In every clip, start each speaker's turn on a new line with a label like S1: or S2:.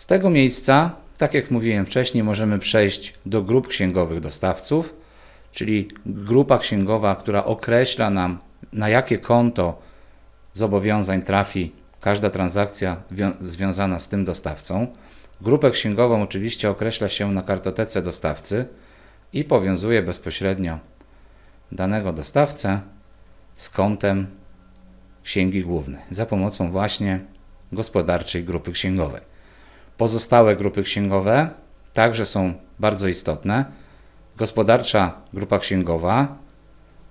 S1: Z tego miejsca, tak jak mówiłem wcześniej, możemy przejść do grup księgowych dostawców, czyli grupa księgowa, która określa nam, na jakie konto zobowiązań trafi każda transakcja wią- związana z tym dostawcą. Grupę księgową oczywiście określa się na kartotece dostawcy i powiązuje bezpośrednio danego dostawcę z kontem księgi głównej za pomocą właśnie gospodarczej grupy księgowej. Pozostałe grupy księgowe także są bardzo istotne. Gospodarcza grupa księgowa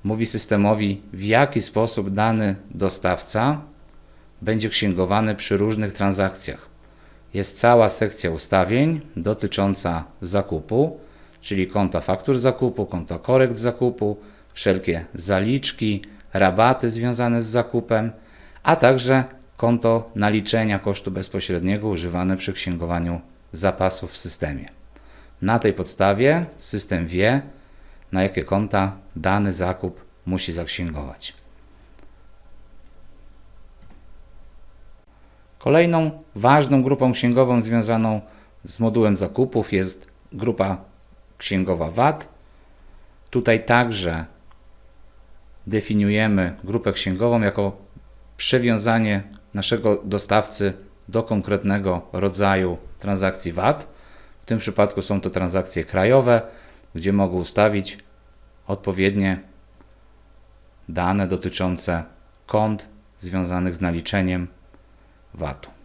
S1: mówi systemowi, w jaki sposób dany dostawca będzie księgowany przy różnych transakcjach. Jest cała sekcja ustawień dotycząca zakupu, czyli konta faktur zakupu, konta korekt zakupu, wszelkie zaliczki, rabaty związane z zakupem, a także konto naliczenia kosztu bezpośredniego używane przy księgowaniu zapasów w systemie. Na tej podstawie system wie, na jakie konta dany zakup musi zaksięgować. Kolejną ważną grupą księgową związaną z modułem zakupów jest grupa księgowa VAT. Tutaj także definiujemy grupę księgową jako przywiązanie naszego dostawcy do konkretnego rodzaju transakcji VAT. W tym przypadku są to transakcje krajowe, gdzie mogą ustawić odpowiednie dane dotyczące kont związanych z naliczeniem VAT-u.